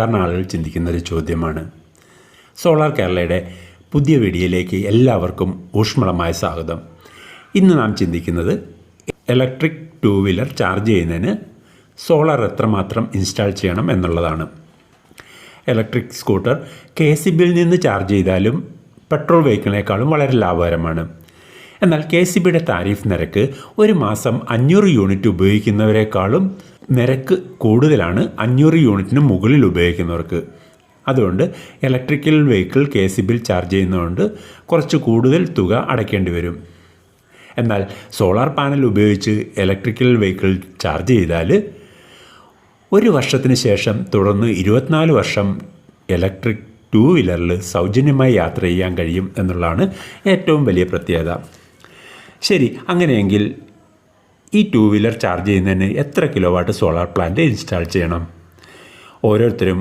സാധാരണ ആളുകൾ ചിന്തിക്കുന്ന ഒരു ചോദ്യമാണ്. സോളാർ കേരളയുടെ പുതിയ വീഡിയോയിലേക്ക് എല്ലാവർക്കും ഊഷ്മളമായ സ്വാഗതം. ഇന്ന് നാം ചിന്തിക്കുന്നത് ഇലക്ട്രിക് ടു വീലർ ചാർജ് ചെയ്യുന്നതിന് സോളാർ എത്രമാത്രം ഇൻസ്റ്റാൾ ചെയ്യണം എന്നുള്ളതാണ്. ഇലക്ട്രിക് സ്കൂട്ടർ കെ സി ബിയിൽ നിന്ന് ചാർജ് ചെയ്താലും പെട്രോൾ വെഹിക്കിളിനേക്കാളും വളരെ ലാഭകരമാണ്. എന്നാൽ കെ സി ബിയുടെ താരിഫ് നിരക്ക് ഒരു മാസം അഞ്ഞൂറ് യൂണിറ്റ് ഉപയോഗിക്കുന്നവരെക്കാളും നിരക്ക് കൂടുതലാണ് അഞ്ഞൂറ് യൂണിറ്റിന് മുകളിൽ ഉപയോഗിക്കുന്നവർക്ക്. അതുകൊണ്ട് electrical vehicle K C bill charge ചെയ്യുന്നതുകൊണ്ട് കുറച്ച് കൂടുതൽ തുക അടയ്ക്കേണ്ടി വരും. എന്നാൽ സോളാർ പാനൽ ഉപയോഗിച്ച് ഇലക്ട്രിക്കൽ വെഹിക്കിൾ ചാർജ് ചെയ്താൽ ഒരു വർഷത്തിന് ശേഷം തുടർന്ന് ഇരുപത്തിനാല് വർഷം ഇലക്ട്രിക് ടു വീലറിൽ സൗജന്യമായി യാത്ര ചെയ്യാൻ കഴിയും എന്നുള്ളതാണ് ഏറ്റവും വലിയ പ്രത്യേകത. ശരി അങ്ങനെയെങ്കിൽ ഈ ടു വീലർ ചാർജ് ചെയ്യുന്നതിന് എത്ര kilo watt solar plant install ചെയ്യണം? ഓരോരുത്തരും